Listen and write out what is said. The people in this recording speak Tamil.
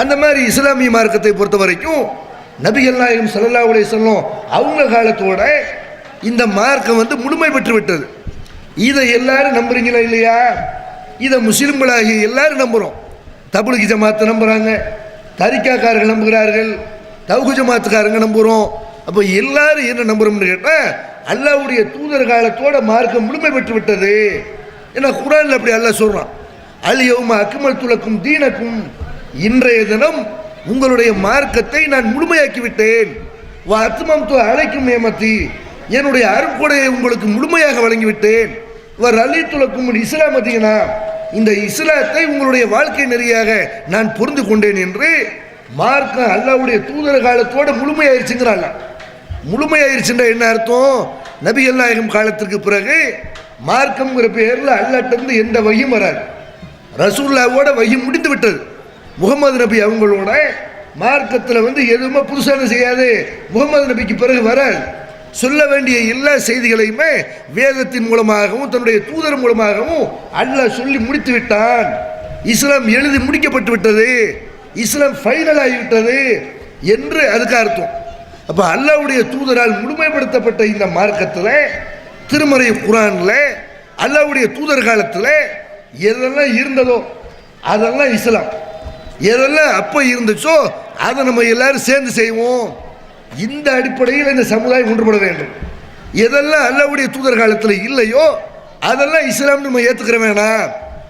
அந்த மாதிரி இஸ்லாமிய மார்க்கத்தை பொறுத்த வரைக்கும் நபிகள் நாயகம் ஸல்லல்லாஹு செல்லும் அவங்க காலத்தோட இந்த மார்க்கம் வந்து முழுமை பெற்று விட்டது. இதை எல்லாரும் நம்புறீங்களா இல்லையா? இதை முஸ்லிம்களாகி எல்லாரும் நம்புகிறோம் தபுலுக்கு ஜமாத்தை நம்புகிறாங்க தரிக்காக்காரர்கள் நம்புகிறார்கள். தவுகு ஜமாத்துக்காரங்க நம்புகிறோம் அப்போ எல்லாரும் என்ன நம்புகிறோம்னு கேட்டால் அல்லாவுடைய தூதர் காலத்தோட மார்க்கம் முழுமை பெற்று விட்டது. ஏன்னா குரானில் அப்படி அல்லாஹ் சொல்கிறான் அலியவுமா அக்குமல் துலக்கும் தீனக்கும் இன்றைய தினம் உங்களுடைய மார்க்கத்தை நான் முழுமையாக்கிவிட்டேன். வா அத்துமம் அழைக்கும் ஏமத்தி என்னுடைய அருட்கொடையை உங்களுக்கு முழுமையாக வழங்கிவிட்டேன். வர் அலி துலக்கும் இஸ்லாமதீனா இந்த இஸ்லாத்தை உங்களுடைய வாழ்க்கை நெறியாக நான் புரிந்து கொண்டேன் என்று மார்க்கம் அல்லாவுடைய தூதர் காலத்தோட முழுமையாயிருச்சுங்கிறாங்க முழுமையாயிருச்சுன்ற என்ன அர்த்தம்? நபிகள் நாயகம் காலத்திற்கு பிறகு மார்க்கம்ங்கிற பெயரில் அல்லாட்டிருந்து எந்த வகையும் வராது. ரசூல்லாவோட வகி முடிந்து விட்டது. முகமது நபி அவங்களோட மார்க்கத்தில் வந்து எதுவுமே புதுசான செய்யாது. முகமது நபிக்கு பிறகு வர சொல்ல வேண்டிய எல்லா செய்திகளையுமே வேதத்தின் மூலமாகவும் தன்னுடைய தூதர் மூலமாகவும் அல்லாஹ் சொல்லி முடித்து விட்டான். இஸ்லாம் எழுதி முடிக்கப்பட்டு விட்டது. இஸ்லாம் ஃபைனல் ஆகிவிட்டது என்று அதுக்கு அர்த்தம். அப்போ அல்லாவுடைய தூதரால் முழுமைப்படுத்தப்பட்ட இந்த மார்க்கத்தில் திருமறை குரானில் அல்லாவுடைய தூதர் காலத்தில் எதெல்லாம் இருந்ததோ அதெல்லாம் இஸ்லாம். எதெல்லாம் அப்போ இருந்துச்சோ அதை நம்ம எல்லாரும் சேர்ந்து செய்வோம். இந்த அடிப்படையில் இந்த சமுதாயம் ஒன்றுபட வேண்டும். எதெல்லாம் அல்லாவுடைய தூதர் காலத்தில் இல்லையோ அதெல்லாம் இஸ்லாம் நம்ம ஏற்றுக்கிற வேணாம்.